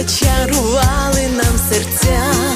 зачарували нам серця.